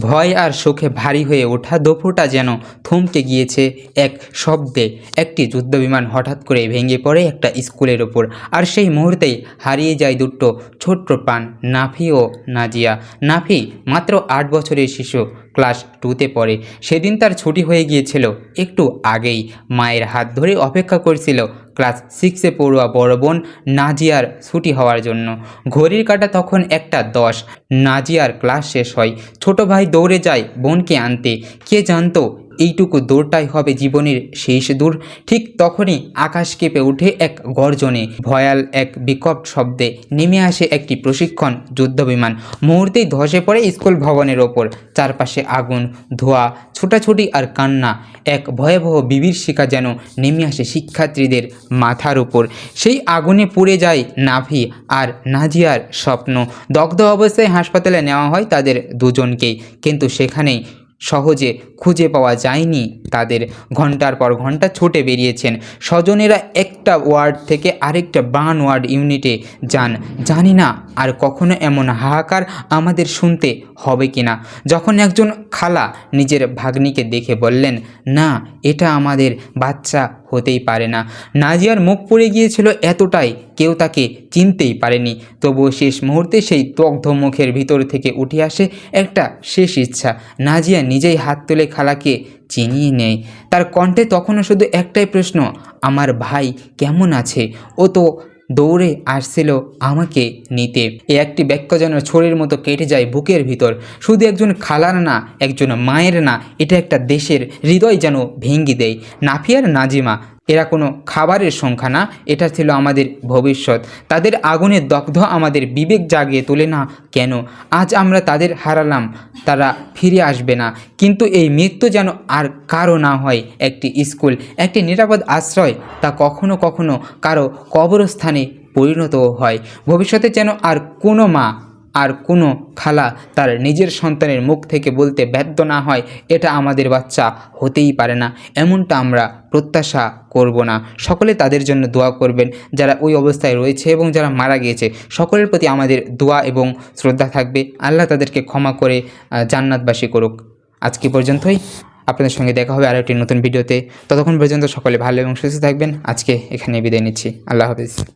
ভয় আর শোকে ভারী হয়ে ওঠা দুপুরটা যেন থমকে গিয়েছে এক শব্দে। একটি যুদ্ধবিমান হঠাৎ করে ভেঙে পড়ে একটা স্কুলের ওপর। আর সেই মুহূর্তেই হারিয়ে যায় দুটো ছোট্ট প্রাণ, নাফি ও নাজিয়া। নাফি মাত্র আট বছরের শিশু, ক্লাস টুতে পড়ে। সেদিন তার ছুটি হয়ে গিয়েছিল একটু আগেই। মায়ের হাত ধরে অপেক্ষা করছিল ক্লাস সিক্সে পড়ুয়া বড় বোন নাজিয়ার ছুটি হওয়ার জন্য। ঘড়ির কাটা তখন একটা দশ। নাজিয়ার ক্লাস শেষ হয়। ছোট ভাই দৌড়ে যায় বোনকে আনতে। কে জানতো এইটুকু দৌড়টাই হবে জীবনের শেষ দূর। ঠিক তখনই আকাশ কেঁপে ওঠে এক গর্জনে। ভয়াল এক বিকট শব্দে নেমে আসে একটি প্রশিক্ষণ যুদ্ধবিমান। মুহূর্তেই ধসে পড়ে স্কুল ভবনের ওপর। চারপাশে আগুন, ধোঁয়া, ছোটাছুটি আর কান্না। এক ভয়াবহ বিভীষিকা যেন নেমে আসে শিক্ষার্থীদের মাথার উপর। সেই আগুনে পুড়ে যায় নাভি আর নাজিয়ার স্বপ্ন। দগ্ধ অবস্থায় হাসপাতালে নেওয়া হয় তাদের দুজনকেই। কিন্তু সেখানেই সহজে খুঁজে পাওয়া যায়নি। তাদের ঘণ্টার পর ঘণ্টা ছুটে বেরিয়েছেন। স্বজনেরা একটা ওয়ার্ড থেকে আরেকটা বান ওয়ার্ড ইউনিটে যান। জানি না আর কখনো এমন হাহাকার আমাদের শুনতে হবে কি না যখন একজন খালা নিজের ভাগ্নিকে দেখে বললেন, না, এটা আমাদের বাচ্চা হতেই পারে না। নাজিয়ার মুখ পড়ে গিয়েছিল এতটাই, কেউ তাকে চিনতেই পারেনি। তবুও শেষ মুহূর্তে সেই দগ্ধ মুখের ভিতর থেকে উঠে আসে একটা শেষ ইচ্ছা। নাজিয়া নিজেই হাত তুলে খালাকে চিনিয়ে নেয় তার কণ্ঠে তখনও শুধু একটাই প্রশ্ন, আমার ভাই কেমন আছে? ও তো দৌড়ে আসছিল আমাকে নিতে। এ একটি বাক্য যেন ছড়ির মতো কেটে যায় বুকের ভিতর। শুধু একজন খালার না, একজন মায়ের না, এটা একটা দেশের হৃদয় যেন ভেঙ্গি দেয়। নাফিয়ার নাজিমা এরা কোনো খাবারের সংখ্যা না, এটা ছিল আমাদের ভবিষ্যৎ। তাদের আগুনের দগ্ধ আমাদের বিবেক জাগিয়ে তোলে না কেন? আজ আমরা তাদের হারালাম, তারা ফিরে আসবে না। কিন্তু এই মৃত্যু যেন আর কারও না হয়, একটি স্কুল, একটি নিরাপদ আশ্রয়, তা কখনো কখনো কারও কবরস্থানে পরিণতও হয়। ভবিষ্যতে যেন আর কোনো মা আর কোনো খালা তার নিজের সন্তানের মুখ থেকে বলতে ব্যর্থ না হয়, এটা আমাদের বাচ্চা হতেই পারে না। এমনটা আমরা প্রত্যাশা করব না। সকলে তাদের জন্য দোয়া করবেন যারা ওই অবস্থায় রয়েছে এবং যারা মারা গিয়েছে। সকলের প্রতি আমাদের দোয়া এবং শ্রদ্ধা থাকবে। আল্লাহ তাদেরকে ক্ষমা করে জান্নাতবাসী করুক। আজকে পর্যন্তই? আপনাদের সঙ্গে দেখা হবে আরও একটি নতুন ভিডিওতে। ততক্ষণ পর্যন্ত সকলে ভালো এবং সুস্থ থাকবেন। আজকে এখানে বিদায় নিচ্ছি। আল্লাহ হাফিজ।